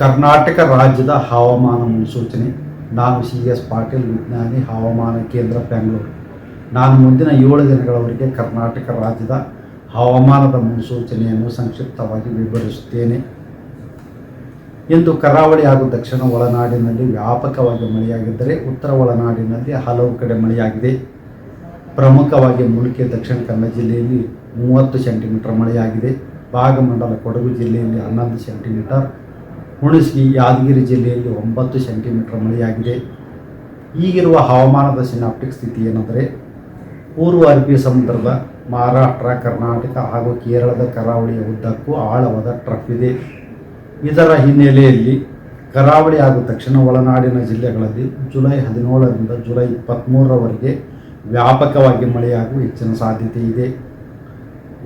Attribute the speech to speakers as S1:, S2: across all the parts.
S1: ಕರ್ನಾಟಕ ರಾಜ್ಯದ ಹವಾಮಾನ ಮುನ್ಸೂಚನೆ. ನಾನು ಸಿ ಎಸ್ ಪಾಟೀಲ್ ವಿಜ್ಞಾನಿ, ಹವಾಮಾನ ಕೇಂದ್ರ ಬೆಂಗಳೂರು. ನಾನು ಮುಂದಿನ ಏಳು ದಿನಗಳವರೆಗೆ ಕರ್ನಾಟಕ ರಾಜ್ಯದ ಹವಾಮಾನದ ಮುನ್ಸೂಚನೆಯನ್ನು ಸಂಕ್ಷಿಪ್ತವಾಗಿ ವಿವರಿಸುತ್ತೇನೆ. ಇಂದು ಕರಾವಳಿ ಹಾಗೂ ದಕ್ಷಿಣ ಒಳನಾಡಿನಲ್ಲಿ ವ್ಯಾಪಕವಾಗಿ ಮಳೆಯಾಗಿದ್ದರೆ ಉತ್ತರ ಒಳನಾಡಿನಲ್ಲಿ ಹಲವು ಕಡೆ ಮಳೆಯಾಗಿದೆ. ಪ್ರಮುಖವಾಗಿ ಮುಳುಕೆ ದಕ್ಷಿಣ ಕನ್ನಡ ಜಿಲ್ಲೆಯಲ್ಲಿ ಮೂವತ್ತು ಸೆಂಟಿಮೀಟರ್ ಮಳೆಯಾಗಿದೆ. ಭಾಗಮಂಡಲ ಕೊಡಗು ಜಿಲ್ಲೆಯಲ್ಲಿ ಹನ್ನೊಂದು ಸೆಂಟಿಮೀಟರ್ ಹುಣಸಗಿ ಯಾದಗಿರಿ ಜಿಲ್ಲೆಯಲ್ಲಿ ಒಂಬತ್ತು ಸೆಂಟಿಮೀಟರ್ ಮಳೆಯಾಗಿದೆ. ಈಗಿರುವ ಹವಾಮಾನದ ಸಿನಾಪ್ಟಿಕ್ ಸ್ಥಿತಿ ಏನೆಂದರೆ, ಪೂರ್ವ ಅರಬ್ಬಿ ಸಮುದ್ರದ ಮಹಾರಾಷ್ಟ್ರ, ಕರ್ನಾಟಕ ಹಾಗೂ ಕೇರಳದ ಕರಾವಳಿಯ ಉದ್ದಕ್ಕೂ ಆಳವಾದ ಟ್ರಫ್ ಇದೆ. ಇದರ ಹಿನ್ನೆಲೆಯಲ್ಲಿ ಕರಾವಳಿ ಹಾಗೂ ದಕ್ಷಿಣ ಒಳನಾಡಿನ ಜಿಲ್ಲೆಗಳಲ್ಲಿ ಜುಲೈ ಹದಿನೇಳರಿಂದ ಜುಲೈ ಇಪ್ಪತ್ತ್ಮೂರರವರೆಗೆ ವ್ಯಾಪಕವಾಗಿ ಮಳೆಯಾಗುವ ಹೆಚ್ಚಿನ ಸಾಧ್ಯತೆ ಇದೆ.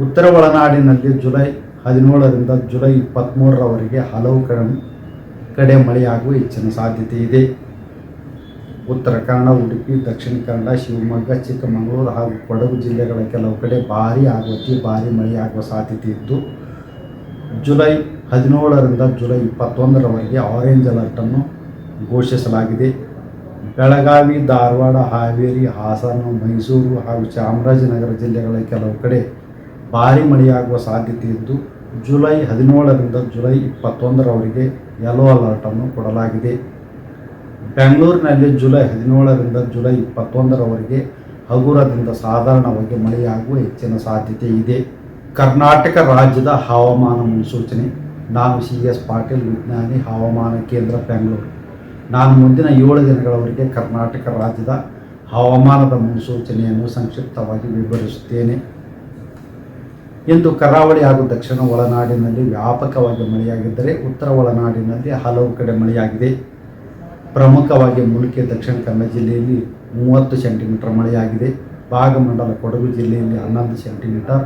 S1: ಉತ್ತರ ಒಳನಾಡಿನಲ್ಲಿ ಜುಲೈ ಹದಿನೇಳರಿಂದ ಜುಲೈ ಇಪ್ಪತ್ತ್ಮೂರರವರೆಗೆ ಹಲವು ಕಡೆ ಕಡೆ ಮಳೆಯಾಗುವ ಹೆಚ್ಚಿನ ಸಾಧ್ಯತೆ ಇದೆ. ಉತ್ತರ ಕನ್ನಡ, ಉಡುಪಿ, ದಕ್ಷಿಣ ಕನ್ನಡ, ಶಿವಮೊಗ್ಗ, ಚಿಕ್ಕಮಗಳೂರು ಹಾಗೂ ಕೊಡಗು ಜಿಲ್ಲೆಗಳ ಕೆಲವು ಕಡೆ ಭಾರೀ ಹಾಗೂ ಅತಿ ಭಾರೀ ಮಳೆಯಾಗುವ ಸಾಧ್ಯತೆ ಇದ್ದು, ಜುಲೈ ಹದಿನೇಳರಿಂದ ಜುಲೈ ಇಪ್ಪತ್ತೊಂದರವರೆಗೆ ಆರೆಂಜ್ ಅಲರ್ಟನ್ನು ಘೋಷಿಸಲಾಗಿದೆ. ಬೆಳಗಾವಿ, ಧಾರವಾಡ, ಹಾವೇರಿ, ಹಾಸನ, ಮೈಸೂರು ಹಾಗೂ ಚಾಮರಾಜನಗರ ಜಿಲ್ಲೆಗಳ ಕೆಲವು ಕಡೆ ಭಾರೀ ಮಳೆಯಾಗುವ ಸಾಧ್ಯತೆ ಇದ್ದು ಜುಲೈ ಹದಿನೇಳರಿಂದ ಜುಲೈ ಇಪ್ಪತ್ತೊಂದರವರೆಗೆ ಯೆಲ್ಲೋ ಅಲರ್ಟನ್ನು ಕೊಡಲಾಗಿದೆ. ಬೆಂಗಳೂರಿನಲ್ಲಿ ಜುಲೈ ಹದಿನೇಳರಿಂದ ಜುಲೈ ಇಪ್ಪತ್ತೊಂದರವರೆಗೆ ಹಗುರದಿಂದ ಸಾಧಾರಣವಾಗಿ ಮಳೆಯಾಗುವ ಹೆಚ್ಚಿನ ಸಾಧ್ಯತೆ ಇದೆ. ಕರ್ನಾಟಕ ರಾಜ್ಯದ ಹವಾಮಾನ ಮುನ್ಸೂಚನೆ. ನಾನು ಸಿ ಎಸ್ ಪಾಟೀಲ್, ವಿಜ್ಞಾನಿ, ಹವಾಮಾನ ಕೇಂದ್ರ, ಬೆಂಗಳೂರು. ನಾನು ಮುಂದಿನ ಏಳು ದಿನಗಳವರೆಗೆ ಕರ್ನಾಟಕ ರಾಜ್ಯದ ಹವಾಮಾನದ ಮುನ್ಸೂಚನೆಯನ್ನು ಸಂಕ್ಷಿಪ್ತವಾಗಿ ವಿವರಿಸುತ್ತೇನೆ. ಇಂದು ಕರಾವಳಿ ಹಾಗೂ ದಕ್ಷಿಣ ಒಳನಾಡಿನಲ್ಲಿ ವ್ಯಾಪಕವಾಗಿ ಮಳೆಯಾಗಿದ್ದರೆ ಉತ್ತರ ಒಳನಾಡಿನಲ್ಲಿ ಹಲವು ಕಡೆ ಮಳೆಯಾಗಿದೆ. ಪ್ರಮುಖವಾಗಿ ಮುಲ್ಕಿ, ದಕ್ಷಿಣ ಕನ್ನಡ ಜಿಲ್ಲೆಯಲ್ಲಿ ಮೂವತ್ತು ಸೆಂಟಿಮೀಟರ್ ಮಳೆಯಾಗಿದೆ. ಭಾಗಮಂಡಲ, ಕೊಡಗು ಜಿಲ್ಲೆಯಲ್ಲಿ ಹನ್ನೊಂದು ಸೆಂಟಿಮೀಟರ್,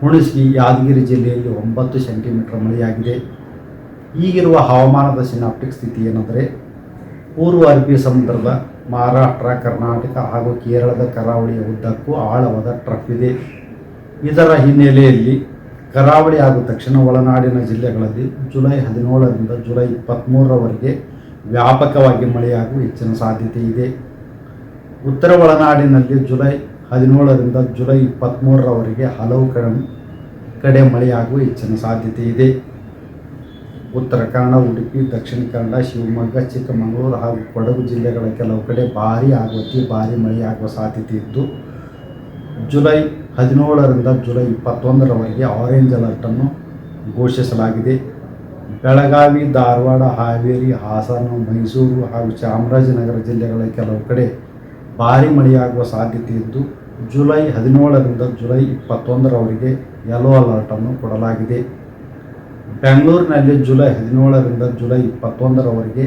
S1: ಹುಣಸಗಿ, ಯಾದಗಿರಿ ಜಿಲ್ಲೆಯಲ್ಲಿ ಒಂಬತ್ತು ಸೆಂಟಿಮೀಟರ್ ಮಳೆಯಾಗಿದೆ. ಈಗಿರುವ ಹವಾಮಾನದ ಸಿನಾಪ್ಟಿಕ್ ಸ್ಥಿತಿ ಏನೆಂದರೆ, ಪೂರ್ವ ಅರಬ್ಬಿ ಸಮುದ್ರದ ಮಹಾರಾಷ್ಟ್ರ, ಕರ್ನಾಟಕ ಹಾಗೂ ಕೇರಳದ ಕರಾವಳಿಯ ಉದ್ದಕ್ಕೂ ಆಳವಾದ ಟ್ರಫ್ ಇದೆ. ಇದರ ಹಿನ್ನೆಲೆಯಲ್ಲಿ ಕರಾವಳಿ ಹಾಗೂ ದಕ್ಷಿಣ ಒಳನಾಡಿನ ಜಿಲ್ಲೆಗಳಲ್ಲಿ ಜುಲೈ ಹದಿನೇಳರಿಂದ ಜುಲೈ ಇಪ್ಪತ್ತ್ಮೂರರವರೆಗೆ ವ್ಯಾಪಕವಾಗಿ ಮಳೆಯಾಗುವ ಹೆಚ್ಚಿನ ಸಾಧ್ಯತೆ ಇದೆ. ಉತ್ತರ ಒಳನಾಡಿನಲ್ಲಿ ಜುಲೈ ಹದಿನೇಳರಿಂದ ಜುಲೈ ಇಪ್ಪತ್ತ್ಮೂರರವರೆಗೆ ಹಲವು ಕಡೆ ಕಡೆ ಮಳೆಯಾಗುವ ಹೆಚ್ಚಿನ ಸಾಧ್ಯತೆ ಇದೆ. ಉತ್ತರ ಕನ್ನಡ, ಉಡುಪಿ, ದಕ್ಷಿಣ ಕನ್ನಡ, ಶಿವಮೊಗ್ಗ, ಚಿಕ್ಕಮಗಳೂರು ಹಾಗೂ ಕೊಡಗು ಜಿಲ್ಲೆಗಳ ಕೆಲವು ಕಡೆ ಭಾರೀ ಹಾಗೂ ಅತಿ ಭಾರೀ ಮಳೆಯಾಗುವ ಸಾಧ್ಯತೆ ಇದ್ದು, ಜುಲೈ ಹದಿನೇಳರಿಂದ ಜುಲೈ ಇಪ್ಪತ್ತೊಂದರವರೆಗೆ ಆರೆಂಜ್ ಅಲರ್ಟನ್ನು ಘೋಷಿಸಲಾಗಿದೆ. ಬೆಳಗಾವಿ, ಧಾರವಾಡ, ಹಾವೇರಿ, ಹಾಸನ, ಮೈಸೂರು ಹಾಗೂ ಚಾಮರಾಜನಗರ ಜಿಲ್ಲೆಗಳ ಕೆಲವು ಕಡೆ ಭಾರಿ ಮಳೆಯಾಗುವ ಸಾಧ್ಯತೆ ಇದ್ದು, ಜುಲೈ ಹದಿನೇಳರಿಂದ ಜುಲೈ ಇಪ್ಪತ್ತೊಂದರವರೆಗೆ ಯೆಲ್ಲೋ ಅಲರ್ಟನ್ನು ಕೊಡಲಾಗಿದೆ. ಬೆಂಗಳೂರಿನಲ್ಲಿ ಜುಲೈ ಹದಿನೇಳರಿಂದ ಜುಲೈ ಇಪ್ಪತ್ತೊಂದರವರೆಗೆ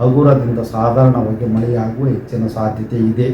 S1: ಹಗುರದಿಂದ ಸಾಧಾರಣವಾಗಿ ಮಳೆಯಾಗುವ ಹೆಚ್ಚಿನ ಸಾಧ್ಯತೆ ಇದೆ.